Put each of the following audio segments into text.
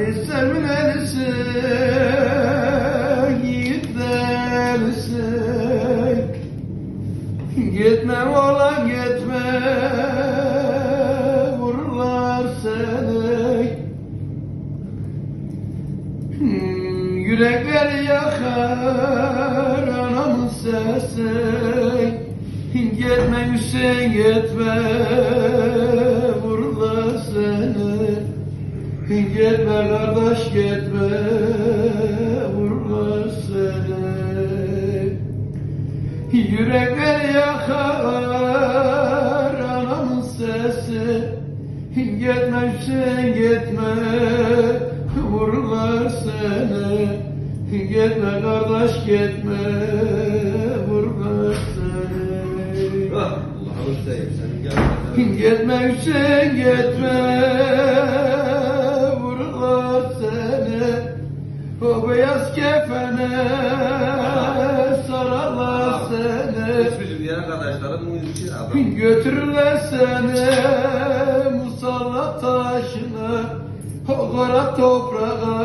Yari sevinelisi Yiğitlerisi Gitme ola gitme Vururlar seni. Hmm, Yürekleri yakar anamın sesi. Gitme Hüseyin gitme Gitme kardeş gitme Vururlar seni. Yürekler yakar anamın sesi. Gitme Hüseyin gitme vururlar seni. Gitme kardeş gitme vururlar seni. Seveyim senin gelmeden. Gitme Hüseyin gitme O beyaz kefene sararlar seni. Hiçbir diğer arkadaşlarım bu adam. Götürürler seni musalla taşına O kara toprağa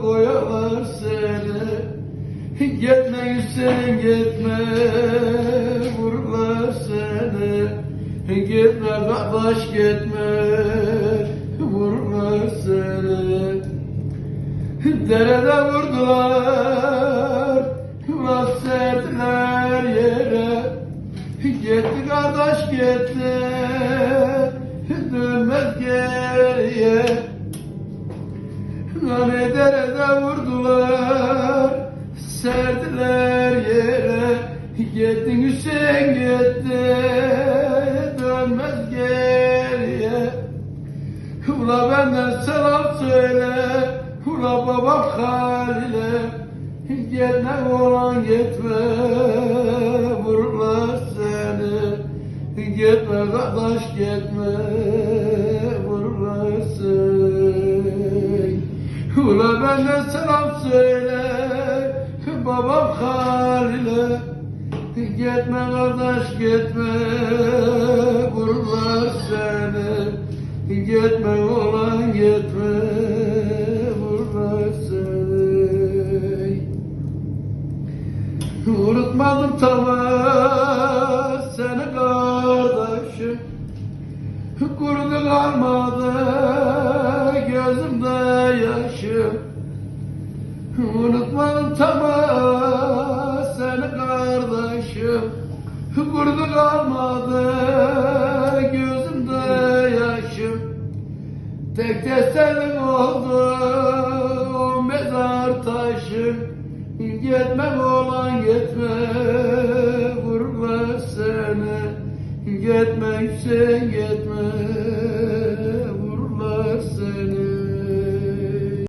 koyarlar seni. Gitme Hüseyin gitme vururlar seni. Gitme kardeş gitme vururlar seni Derede vurdular. Bahsettiler yere. Gitti kardeş gitti. Dönmez geriye. Hani derede vurdular. Serdiler yere. Gittin Hüseyin gitti. Dönmez geriye. Ula benden selam söyle Ula babam Halil'e Gitme olan gitme Vururlar seni. Gitme kardeş gitme Vururlar seni. Ula benden selam söyle Babam Halil'e. Gitme kardeş gitme Vururlar seni. Gitme olan gitme Unutmadım tamam seni kardeşim. Kurudu kalmadı gözümde yaşım. Unutmadım tamam seni kardeşim. Kurudu kalmadı gözümde yaşım. Tek tesellim oldu o mezar taşı Gitme olan gitme vurma seni Gitme yüksek gitme vurma seni